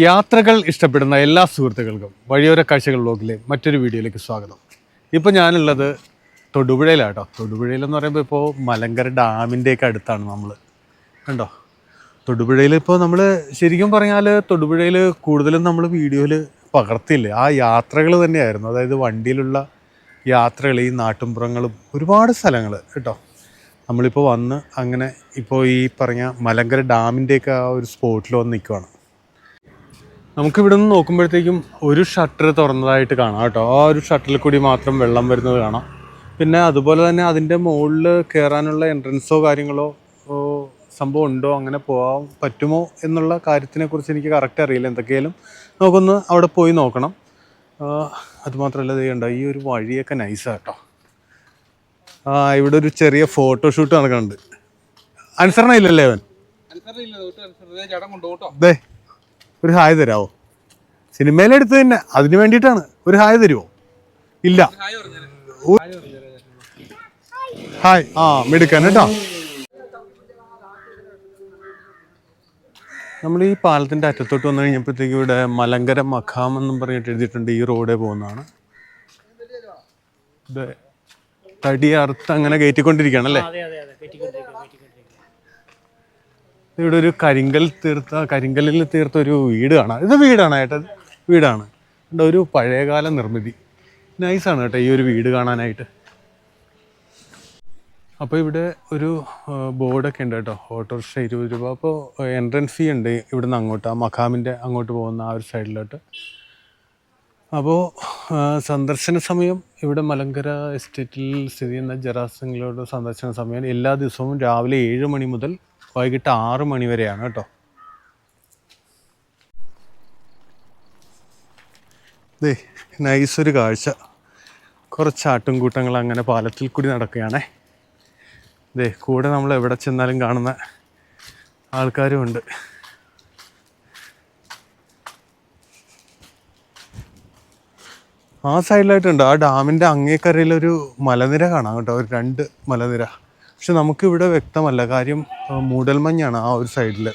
യാത്രകൾ ഇഷ്ടപ്പെടുന്ന എല്ലാ സുഹൃത്തുക്കൾക്കും വഴിയോര കാഴ്ചകൾ ബ്ലോഗിലെ മറ്റൊരു വീഡിയോയിലേക്ക് സ്വാഗതം. ഇപ്പോൾ ഞാനുള്ളത് തൊടുപുഴയിലാട്ടോ. തൊടുപുഴയിലെന്ന് പറയുമ്പോൾ ഇപ്പോൾ മലങ്കര ഡാമിന്റെയൊക്കെ അടുത്താണ് നമ്മൾ കണ്ടോ? തൊടുപുഴയിൽ ഇപ്പോൾ നമ്മൾ ശരിക്കും പറഞ്ഞാൽ തൊടുപുഴയിൽ കൂടുതലും നമ്മൾ വീഡിയോയിൽ പകർത്തില്ല? ആ യാത്രകൾ തന്നെയായിരുന്നു. അതായത് വണ്ടിയിലുള്ള യാത്രകൾ ഈ നാട്ടുംപുറങ്ങളും ഒരുപാട് സ്ഥലങ്ങൾ കേട്ടോ. നമ്മളിപ്പോൾ വന്ന് അങ്ങനെ ഇപ്പോൾ ഈ പറഞ്ഞ മലങ്കര ഡാമിന്റെയൊക്കെ ആ ഒരു സ്പോട്ടിൽ വന്ന് നിൽക്കുവാണ് നമുക്ക് ഇവിടെ നിന്ന് നോക്കുമ്പോഴത്തേക്കും ഒരു ഷട്ടർ തുറന്നതായിട്ട് കാണാം കേട്ടോ. ആ ഒരു ഷട്ടറിൽ കൂടി മാത്രം വെള്ളം വരുന്നത് കാണാം. പിന്നെ അതുപോലെ തന്നെ അതിന്റെ മുകളിൽ കയറാനുള്ള എൻട്രൻസോ കാര്യങ്ങളോ സംഭവം ഉണ്ടോ? അങ്ങനെ പോകാൻ പറ്റുമോ എന്നുള്ള കാര്യത്തിനെ കുറിച്ച് എനിക്ക് കറക്റ്റ് അറിയില്ല. എന്തൊക്കെയാലും നമുക്കൊന്ന് അവിടെ പോയി നോക്കണം. അതുമാത്രമല്ല ചെയ്യണ്ട ഈ ഒരു വഴിയൊക്കെ നൈസാണ് കേട്ടോ ആ ഇവിടെ ഒരു ചെറിയ ഫോട്ടോഷൂട്ട് നടക്കുന്നുണ്ട്. അനുസരണ ഇല്ലല്ലേ അവൻ? ദേ ഒരു ഹായ് തരാമോ സിനിമയിലെടുത്ത് തന്നെ അതിന് വേണ്ടിയിട്ടാണ് ഒരു ഹായ് തരുമോ ഇല്ല. ഹായ്. ആ മിടുക്കാൻ കേട്ടോ. നമ്മൾ ഈ പാലത്തിന്റെ അറ്റത്തോട്ട് വന്നു കഴിഞ്ഞപ്പോഴത്തേക്ക് ഇവിടെ മലങ്കര മഖാം എന്നും പറഞ്ഞിട്ട് എഴുതിയിട്ടുണ്ട് ഈ റോഡേ പോകുന്നതാണ്. ഇത് തടി അറുത്ത് അങ്ങനെ കയറ്റിക്കൊണ്ടിരിക്കുകയാണ് അല്ലേ അതെ അതെ അതെ കെട്ടിക്കൊണ്ടിരിക്കും കെട്ടിക്കൊണ്ടിരിക്കും ഇവിടെ ഒരു കരിങ്കൽ തീർത്ത കരിങ്കലിൽ തീർത്ത ഒരു വീട് കാണാം. ഇത് വീടാണ് ഏട്ടാ വീടാണ്. ഒരു പഴയകാല നിർമ്മിതി. നൈസാണ് കേട്ടോ ഈ ഒരു വീട് കാണാനായിട്ട്. അപ്പോൾ ഇവിടെ ഒരു ബോർഡൊക്കെ ഉണ്ട് കേട്ടോ ഓട്ടോറിക്ഷ ഇരുപത് രൂപ. അപ്പോൾ എൻട്രൻസ് ഫീ ഉണ്ട് ഇവിടുന്ന് അങ്ങോട്ട് ആ മഖാമിന്റെ അങ്ങോട്ട് പോകുന്ന ആ ഒരു സൈഡിലോട്ട് അപ്പോൾ സന്ദർശന സമയം ഇവിടെ മലങ്കര എസ്റ്റേറ്റിൽ സ്ഥിതി ചെയ്യുന്ന ജറാസങ്ങളോട് സന്ദർശന സമയം എല്ലാ ദിവസവും രാവിലെ ഏഴ് മണി മുതൽ വൈകിട്ട് ആറ് മണി വരെയാണ് കേട്ടോ. ദേ നൈസ് ഒരു കാഴ്ച. കുറച്ച് ആട്ടുംകൂട്ടങ്ങൾ അങ്ങനെ പാലത്തിൽ കൂടി നടക്കുകയാണേ. ദേ കൂടെ നമ്മൾ എവിടെ ചെന്നാലും കാണുന്ന ആൾക്കാരും ഉണ്ട്. ആ സൈഡിലായിട്ടുണ്ട്. ആ ഡാമിന്റെ അങ്ങേക്കരയിലൊരു മലനിര കാണാം കേട്ടോ. ഒരു രണ്ട് മലനിര. പക്ഷെ നമുക്കിവിടെ വ്യക്തമല്ല. കാര്യം മൂടൽമഞ്ഞാണ് ആ ഒരു സൈഡിൽ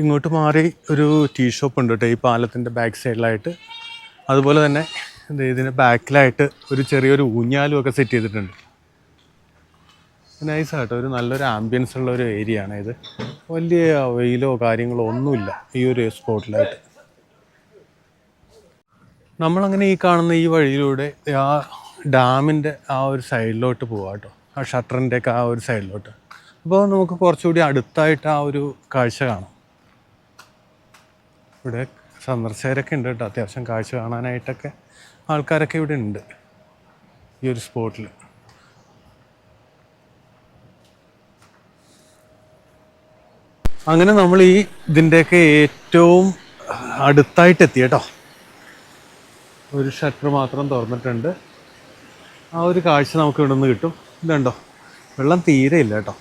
ഇങ്ങോട്ട് മാറി ഒരു ടീ ഷോപ്പ് ഉണ്ട് കേട്ടോ ഈ പാലത്തിന്റെ ബാക്ക് സൈഡിലായിട്ട്. അതുപോലെ തന്നെ ഇതിന് ബാക്കിലായിട്ട് ഒരു ചെറിയൊരു ഊഞ്ഞാലും ഒക്കെ സെറ്റ് ചെയ്തിട്ടുണ്ട്. നൈസ് ആട്ടോ. ഒരു നല്ലൊരു ആംബിയൻസ് ഉള്ള ഒരു ഏരിയ ആണ് ഇത്. വലിയ വെയിലോ കാര്യങ്ങളോ ഒന്നുമില്ല ഈ ഒരു സ്പോട്ടിലായിട്ട് നമ്മളങ്ങനെ ഈ കാണുന്ന ഈ വഴിയിലൂടെ ആ ഡാമിന്റെ ആ ഒരു സൈഡിലോട്ട് പോവാം കേട്ടോ. ആ ഷട്ടറിന്റെ ഒക്കെ ആ ഒരു സൈഡിലോട്ട്. അപ്പോൾ നമുക്ക് കുറച്ചുകൂടി അടുത്തായിട്ട് ആ ഒരു കാഴ്ച കാണാം. ഇവിടെ സന്ദർശകരൊക്കെ ഉണ്ട് കേട്ടോ. അത്യാവശ്യം കാഴ്ച കാണാനായിട്ടൊക്കെ ആൾക്കാരൊക്കെ ഇവിടെ ഉണ്ട് ഈ ഒരു സ്പോട്ടിൽ അങ്ങനെ നമ്മൾ ഈ ഇതിന്റെയൊക്കെ ഏറ്റവും അടുത്തായിട്ട് എത്തി കേട്ടോ. ഒരു ഷട്ടർ മാത്രം തുറന്നിട്ടുണ്ട്. ആ ഒരു കാഴ്ച നമുക്ക് ഇവിടെ നിന്ന് കിട്ടും. ഇതുണ്ടോ? വെള്ളം തീരെ ഇല്ല കേട്ടോ.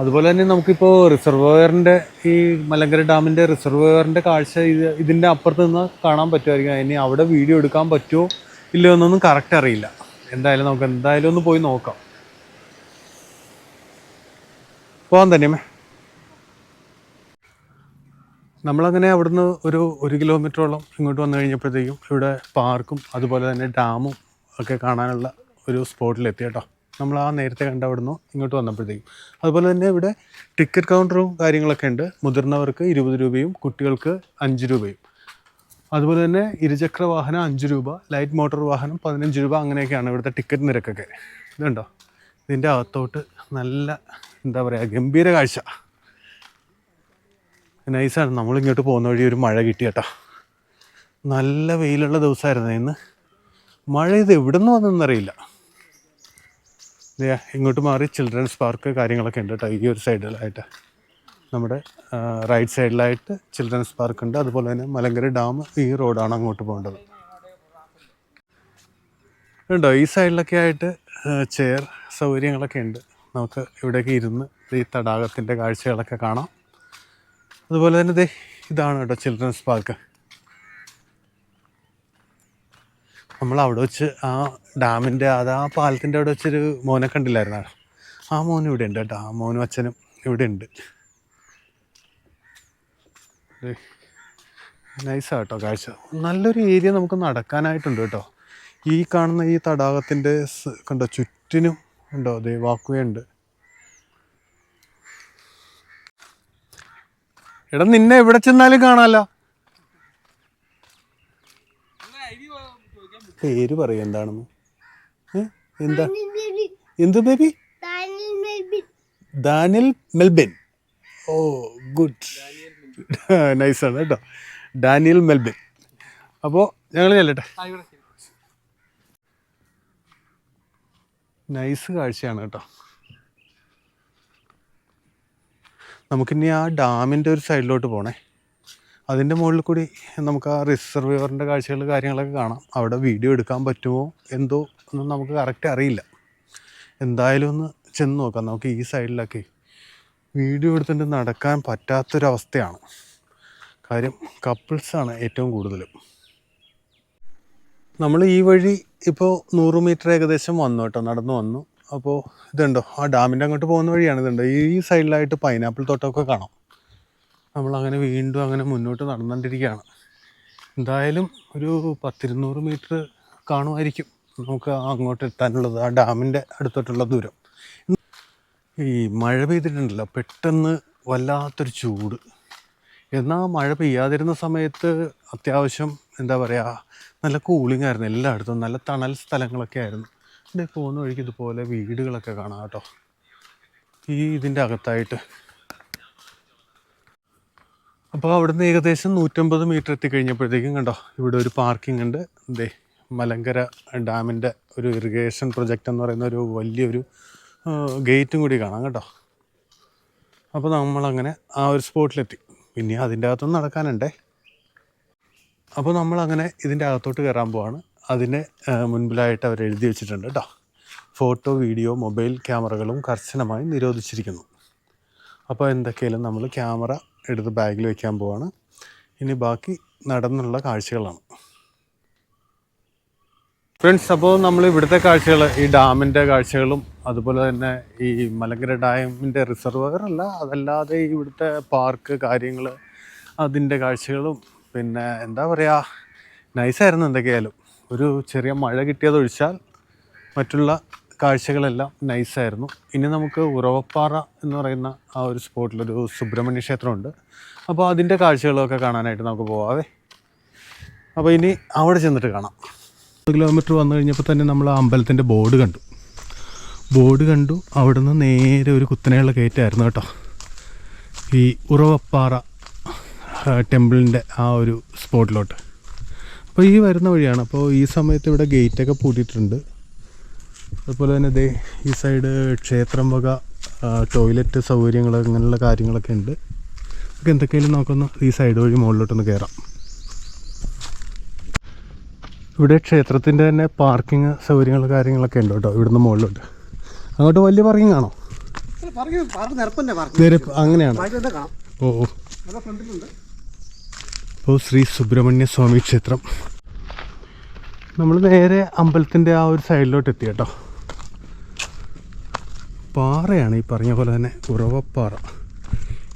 അതുപോലെ തന്നെ നമുക്കിപ്പോൾ റിസർവോയറിന്റെ ഈ മലങ്കര ഡാമിന്റെ റിസർവോയറിന്റെ കാഴ്ച ഇത് ഇതിന്റെ അപ്പുറത്ത് നിന്ന് കാണാൻ പറ്റുമായിരിക്കും. ഇനി അവിടെ വീഡിയോ എടുക്കാൻ പറ്റുമോ ഇല്ലയോ എന്നൊന്നും കറക്റ്റ് അറിയില്ല. എന്തായാലും നമുക്ക് എന്തായാലും ഒന്ന് പോയി നോക്കാം. പോകാൻ തന്നെയമ്മേ നമ്മളങ്ങനെ അവിടുന്ന് ഒരു ഒരു കിലോമീറ്ററോളം ഇങ്ങോട്ട് വന്നു കഴിഞ്ഞപ്പോഴത്തേക്കും ഇവിടെ പാർക്കും അതുപോലെ തന്നെ ഡാമും ഒക്കെ കാണാനുള്ള ഒരു സ്പോട്ടിലെത്തി കേട്ടോ. നമ്മൾ ആ നേരത്തെ കണ്ട അവിടുന്ന് ഇങ്ങോട്ട് വന്നപ്പോഴത്തേക്കും. അതുപോലെ തന്നെ ഇവിടെ ടിക്കറ്റ് കൗണ്ടറും കാര്യങ്ങളൊക്കെ ഉണ്ട്. മുതിർന്നവർക്ക് ഇരുപത് രൂപയും കുട്ടികൾക്ക് അഞ്ച് രൂപയും. അതുപോലെ തന്നെ ഇരുചക്ര വാഹനം അഞ്ച് രൂപ ലൈറ്റ് മോട്ടോർ വാഹനം പതിനഞ്ച് രൂപ അങ്ങനെയൊക്കെയാണ് ഇവിടുത്തെ ടിക്കറ്റ് നിരക്കൊക്കെ. ഇതുണ്ടോ? ഇതിന്റെ അകത്തോട്ട് നല്ല എന്താ പറയുക ഗംഭീര കാഴ്ച. നൈസാണ്. നമ്മളിങ്ങോട്ട് പോകുന്ന വഴി ഒരു മഴ കിട്ടി കേട്ടോ. നല്ല വെയിലുള്ള ദിവസമായിരുന്നു ഇന്ന്. മഴ ഇത് എവിടെ നിന്ന് വന്നെന്നറിയില്ല ഇങ്ങോട്ട് മാറി ചിൽഡ്രൻസ് പാർക്ക് കാര്യങ്ങളൊക്കെ ഉണ്ട് കേട്ടോ ഈ ഒരു സൈഡിലായിട്ട്. നമ്മുടെ റൈറ്റ് സൈഡിലായിട്ട് ചിൽഡ്രൻസ് പാർക്ക് ഉണ്ട്. അതുപോലെ തന്നെ മലങ്കര ഡാം ഈ റോഡാണ് അങ്ങോട്ട് പോകേണ്ടത്. ഉണ്ടോ? ഈ സൈഡിലൊക്കെ ആയിട്ട് ചെയർ സൗകര്യങ്ങളൊക്കെ ഉണ്ട്. നമുക്ക് ഇവിടെയൊക്കെ ഇരുന്ന് ഈ തടാകത്തിന്റെ കാഴ്ചകളൊക്കെ കാണാം. അതുപോലെ തന്നെ ദേ ഇതാണ് കേട്ടോ ചിൽഡ്രൻസ് പാർക്ക് നമ്മൾ അവിടെ വെച്ച് ആ ഡാമിന്റെ അത് ആ പാലത്തിന്റെ അവിടെ വെച്ചൊരു മോനെ കണ്ടില്ലായിരുന്നു? ആ മോൻ ഇവിടെ ഉണ്ട് കേട്ടോ. ആ മോനും അച്ഛനും ഇവിടെ ഉണ്ട്. നൈസാട്ടോ കാഴ്ച. നല്ലൊരു ഏരിയ നമുക്ക് നടക്കാനായിട്ടുണ്ട് കേട്ടോ. ഈ കാണുന്ന ഈ തടാകത്തിന്റെ കണ്ടോ ചുറ്റിനും ഉണ്ടോ? അതേ വാക്കുകയുണ്ട് എടാ നിന്നെ എവിടെ ചെന്നാലും കാണാലോ. പേര് പറയും എന്താണെന്ന്? എന്താ? എന്ത് baby? Daniel Melbin. Oh good. നൈസാണ് കേട്ടോ. ഡാനിയൽ മെൽബിൻ. അപ്പോൾ ഞങ്ങൾ ചെല്ലട്ടെ. നൈസ് കാഴ്ചയാണ് കേട്ടോ. നമുക്കിനി ആ ഡാമിന്റെ ഒരു സൈഡിലോട്ട് പോകണേ അതിന്റെ മുകളിൽ കൂടി നമുക്ക് ആ റിസർവറിന്റെ കാഴ്ചകൾ കാര്യങ്ങളൊക്കെ കാണാം. അവിടെ വീഡിയോ എടുക്കാൻ പറ്റുമോ എന്തോ ഒന്നും നമുക്ക് കറക്റ്റ് അറിയില്ല. എന്തായാലും ഒന്ന് ചെന്ന് നോക്കാം. നമുക്ക് ഈ സൈഡിലൊക്കെ വീഡിയോ എടുത്തിട്ട് നടക്കാൻ പറ്റാത്തൊരവസ്ഥയാണ്. കാര്യം കപ്പിൾസാണ് ഏറ്റവും കൂടുതലും. നമ്മൾ ഈ വഴി ഇപ്പോൾ നൂറ് മീറ്റർ ഏകദേശം വന്നു കേട്ടോ നടന്നു വന്നു. അപ്പോൾ ഇതുണ്ടോ? ആ ഡാമിന്റെ അങ്ങോട്ട് പോകുന്ന വഴിയാണ് ഇതുണ്ട്? ഈ സൈഡിലായിട്ട് പൈനാപ്പിൾ തോട്ടമൊക്കെ കാണാം. നമ്മൾ അങ്ങനെ വീണ്ടും അങ്ങനെ മുന്നോട്ട് നടന്നുകൊണ്ടിരിക്കുകയാണ് എന്തായാലും ഒരു പത്തിരുന്നൂറ് മീറ്റർ കാണുമായിരിക്കും നമുക്ക് അങ്ങോട്ട് എത്താനുള്ളത് ആ ഡാമിന്റെ അടുത്തോട്ടുള്ള ദൂരം. ഈ മഴ പെയ്തിട്ടുണ്ടല്ലോ പെട്ടെന്ന് വല്ലാത്തൊരു ചൂട്. എന്നാൽ മഴ പെയ്യാതിരുന്ന സമയത്ത് അത്യാവശ്യം എന്താ പറയുക നല്ല കൂളിംഗ് ആയിരുന്നു എല്ലായിടത്തും നല്ല തണൽ സ്ഥലങ്ങളൊക്കെ ആയിരുന്നു. ഇവിടെ പോകുന്ന വഴിക്ക് ഇതുപോലെ വീടുകളൊക്കെ കാണാം കേട്ടോ. ഈ ഇതിന്റെ അകത്തായിട്ട്. അപ്പോൾ അവിടുന്ന് ഏകദേശം നൂറ്റമ്പത് മീറ്റർ എത്തിക്കഴിഞ്ഞപ്പോഴത്തേക്കും കണ്ടോ ഇവിടെ ഒരു പാർക്കിംഗ് ഉണ്ട്. ദേ മലങ്കര ഡാമിന്റെ ഒരു ഇറിഗേഷൻ പ്രൊജക്റ്റ് എന്ന് പറയുന്ന ഒരു വലിയൊരു ഗേറ്റും കൂടി കാണാം കേട്ടോ. അപ്പോൾ നമ്മളങ്ങനെ ആ ഒരു സ്പോട്ടിലെത്തി പിന്നെ അതിന്റെ അകത്തൊന്നും നടക്കാനുണ്ടേ. അപ്പോൾ നമ്മളങ്ങനെ ഇതിന്റെ അകത്തോട്ട് കയറാൻ പോവാണ്. അതിന് മുൻപിലായിട്ട് അവർ എഴുതി വെച്ചിട്ടുണ്ട് കേട്ടോ. ഫോട്ടോ വീഡിയോ മൊബൈൽ ക്യാമറകളും കർശനമായി നിരോധിച്ചിരിക്കുന്നു. അപ്പോൾ എന്തൊക്കെയാലും നമ്മൾ ക്യാമറ എടുത്ത് ബാഗിൽ വയ്ക്കാൻ പോവാണ്. ഇനി ബാക്കി നടന്നുള്ള കാഴ്ചകളാണ്. ഫ്രണ്ട്സ് അപ്പോൾ നമ്മൾ ഇവിടുത്തെ കാഴ്ചകൾ ഈ ഡാമിന്റെ കാഴ്ചകളും അതുപോലെ തന്നെ ഈ മലങ്കര ഡാമിന്റെ റിസർവർ അല്ല അതല്ലാതെ ഇവിടുത്തെ പാർക്ക് കാര്യങ്ങൾ അതിന്റെ കാഴ്ചകളും പിന്നെ എന്താ പറയുക നൈസായിരുന്നു എന്തൊക്കെയായാലും. ഒരു ചെറിയ മഴ കിട്ടിയതൊഴിച്ചാൽ മറ്റുള്ള കാഴ്ചകളെല്ലാം നൈസായിരുന്നു. ഇനി നമുക്ക് ഉറവപ്പാറ എന്ന് പറയുന്ന ആ ഒരു സ്പോട്ടിലൊരു സുബ്രഹ്മണ്യ ക്ഷേത്രമുണ്ട്. അപ്പോൾ അതിന്റെ കാഴ്ചകളൊക്കെ കാണാനായിട്ട് നമുക്ക് പോവാവേ. അപ്പോൾ ഇനി അവിടെ ചെന്നിട്ട് കാണാം. കിലോമീറ്റർ വന്നു കഴിഞ്ഞപ്പോൾ തന്നെ നമ്മൾ ആ അമ്പലത്തിന്റെ ബോർഡ് കണ്ടു. ബോർഡ് കണ്ടു. അവിടുന്ന് നേരെ ഒരു കുത്തനെയുള്ള കയറ്റായിരുന്നു കേട്ടോ. ഈ ഉറവപ്പാറ ടെമ്പിളിന്റെ ആ ഒരു സ്പോട്ടിലോട്ട്. അപ്പോൾ ഈ വരുന്ന വഴിയാണ്. അപ്പോൾ ഈ സമയത്ത് ഇവിടെ ഗേറ്റൊക്കെ പൂട്ടിയിട്ടുണ്ട്. അതുപോലെ തന്നെ ദേ ഈ സൈഡ് ക്ഷേത്രം വക ടോയ്ലറ്റ് സൗകര്യങ്ങൾ അങ്ങനെയുള്ള കാര്യങ്ങളൊക്കെ ഉണ്ട്. നമുക്ക് എന്തൊക്കെയായാലും നമുക്കൊന്ന് ഈ സൈഡ് വഴി മുകളിലോട്ടൊന്ന് കയറാം. ഇവിടെ ക്ഷേത്രത്തിന്റെ തന്നെ പാർക്കിംഗ് സൗകര്യങ്ങൾ കാര്യങ്ങളൊക്കെ ഉണ്ട് കേട്ടോ ഇവിടുന്ന് മുകളിലോട്ട്. അങ്ങോട്ട് വലിയ പാർക്കിംഗ് ആണോ? അങ്ങനെയാണ്. ഓ ഓ. ഇപ്പോൾ ശ്രീ സുബ്രഹ്മണ്യ സ്വാമി ക്ഷേത്രം. നമ്മൾ നേരെ അമ്പലത്തിന്റെ ആ ഒരു സൈഡിലോട്ട് എത്തി കേട്ടോ. പാറയാണ് ഈ പറഞ്ഞ പോലെ തന്നെ ഉറവപ്പാറ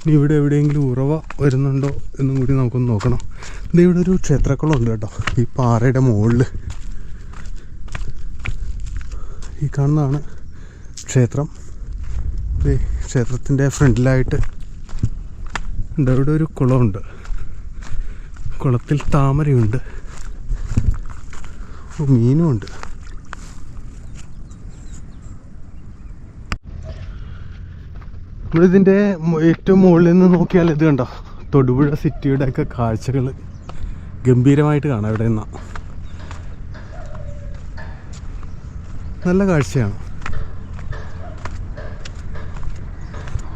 ഇനി ഇവിടെ എവിടെയെങ്കിലും ഉറവ വരുന്നുണ്ടോ എന്നും കൂടി നമുക്കൊന്ന് നോക്കണം. ഇത് ഇവിടെ ഒരു ക്ഷേത്രക്കുളം ഉണ്ട് കേട്ടോ ഈ പാറയുടെ മുകളിൽ. ഈ കാണുന്നതാണ് ക്ഷേത്രം. ഈ ക്ഷേത്രത്തിന്റെ ഫ്രണ്ടിലായിട്ട് ഉണ്ട് ഇവിടെ ഒരു കുളമുണ്ട്. കുളത്തിൽ താമരയുണ്ട്. ഓ, മീനുമുണ്ട് നമ്മളിതിന്റെ ഏറ്റവും മുകളിൽ നിന്ന് നോക്കിയാൽ ഇത് കണ്ടോ? തൊടുപുഴ സിറ്റിയുടെ ഒക്കെ കാഴ്ചകൾ ഗംഭീരമായിട്ട് കാണാം ഇവിടെ നിന്നാ. നല്ല കാഴ്ചയാണ്.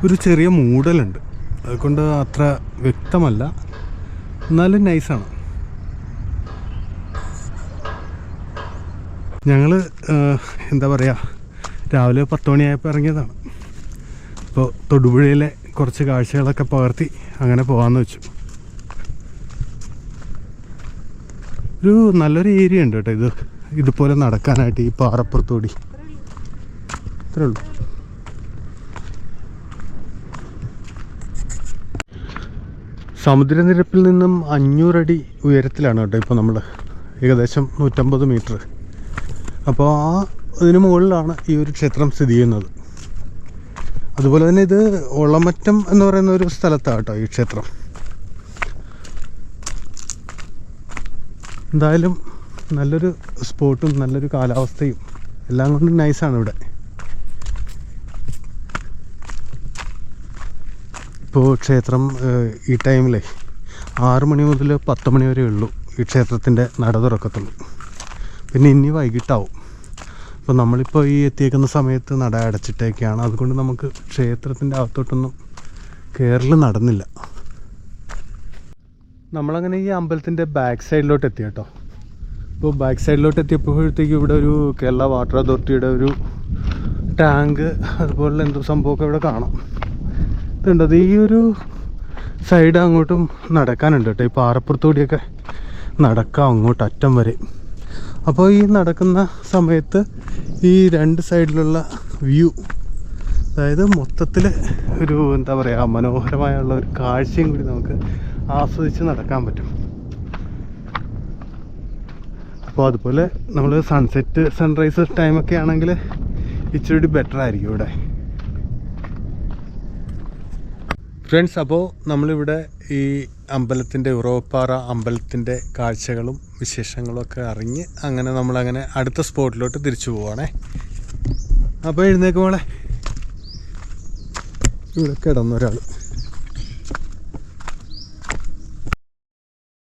ഒരു ചെറിയ മൂടലുണ്ട്. അതുകൊണ്ട് അത്ര വ്യക്തമല്ല. എന്നാലും നൈസാണ്. ഞങ്ങൾ എന്താ പറയുക രാവിലെ പത്ത് മണിയായപ്പോൾ ഇറങ്ങിയതാണ്. അപ്പോൾ തൊടുപുഴയിലെ കുറച്ച് കാഴ്ചകളൊക്കെ പകർത്തി അങ്ങനെ പോകാമെന്ന് വെച്ചു. ഒരു നല്ലൊരു ഏരിയ ഉണ്ട് കേട്ടോ ഇത്. ഇതുപോലെ നടക്കാനായിട്ട് ഈ പാറപ്പുറത്തൂടി. ഇത്രേ ഉള്ളൂ. സമുദ്രനിരപ്പിൽ നിന്നും അഞ്ഞൂറടി ഉയരത്തിലാണ് കേട്ടോ ഇപ്പോൾ നമ്മൾ ഏകദേശം നൂറ്റമ്പത് മീറ്റർ. അപ്പോൾ ആ ഇതിന് മുകളിലാണ് ഈ ഒരു ക്ഷേത്രം സ്ഥിതി ചെയ്യുന്നത്. അതുപോലെ തന്നെ ഇത് ഒളമറ്റം എന്ന് പറയുന്ന ഒരു സ്ഥലത്താണ് ഈ ക്ഷേത്രം. എന്തായാലും നല്ലൊരു സ്പോട്ടും നല്ലൊരു കാലാവസ്ഥയും എല്ലാം കൊണ്ടും നൈസാണ് ഇവിടെ. ഇപ്പോൾ ക്ഷേത്രം ഈ ടൈമിലേ ആറ് മണി മുതൽ പത്ത് മണി വരെ ഉള്ളൂ ഈ ക്ഷേത്രത്തിന്റെ നട തുറക്കത്തുള്ളൂ. പിന്നെ ഇനി വൈകിട്ടാവും. അപ്പോൾ നമ്മളിപ്പോൾ ഈ എത്തിയേക്കുന്ന സമയത്ത് നട അടച്ചിട്ടേക്കാണ്. അതുകൊണ്ട് നമുക്ക് ക്ഷേത്രത്തിന്റെ അകത്തോട്ടൊന്നും കയറൽ നടന്നില്ല. നമ്മളങ്ങനെ ഈ അമ്പലത്തിന്റെ ബാക്ക് സൈഡിലോട്ട് എത്തി കേട്ടോ. ഇപ്പോൾ ബാക്ക് സൈഡിലോട്ട് എത്തിയപ്പോഴത്തേക്കും ഇവിടെ ഒരു കേരള വാട്ടർ അതോറിറ്റിയുടെ ഒരു ടാങ്ക് അതുപോലുള്ള എന്തോ സംഭവമൊക്കെ ഇവിടെ കാണാം. ഇതുണ്ടത് ഈ ഒരു സൈഡ് അങ്ങോട്ടും നടക്കാനുണ്ട് കേട്ടോ. ഈ പാറപ്പുറത്തൂടിയൊക്കെ നടക്കാം അങ്ങോട്ട് അറ്റം വരെ. അപ്പോൾ ഈ നടക്കുന്ന സമയത്ത് ഈ രണ്ട് സൈഡിലുള്ള വ്യൂ അതായത് മൊത്തത്തിൽ ഒരു എന്താ പറയുക മനോഹരമായുള്ള ഒരു കാഴ്ചയും കൂടി നമുക്ക് ആസ്വദിച്ച് നടക്കാൻ പറ്റും. അപ്പോൾ അതുപോലെ നമ്മൾ സൺസെറ്റ് സൺറൈസ് ടൈമൊക്കെ ആണെങ്കിൽ ഇച്ചിരി ബെറ്റർ ആയിരിക്കും ഇവിടെ. ഫ്രണ്ട്സ് അപ്പോൾ നമ്മളിവിടെ ഈ അമ്പലത്തിന്റെ ഉറവപ്പാറ അമ്പലത്തിന്റെ കാഴ്ചകളും വിശേഷങ്ങളും ഒക്കെ അറിഞ്ഞ് അങ്ങനെ നമ്മളങ്ങനെ അടുത്ത സ്പോട്ടിലോട്ട് തിരിച്ചു പോവാണേ. അപ്പോൾ എഴുന്നേക്ക് മോളെ. ഇവിടെ കിടന്നൊരാൾ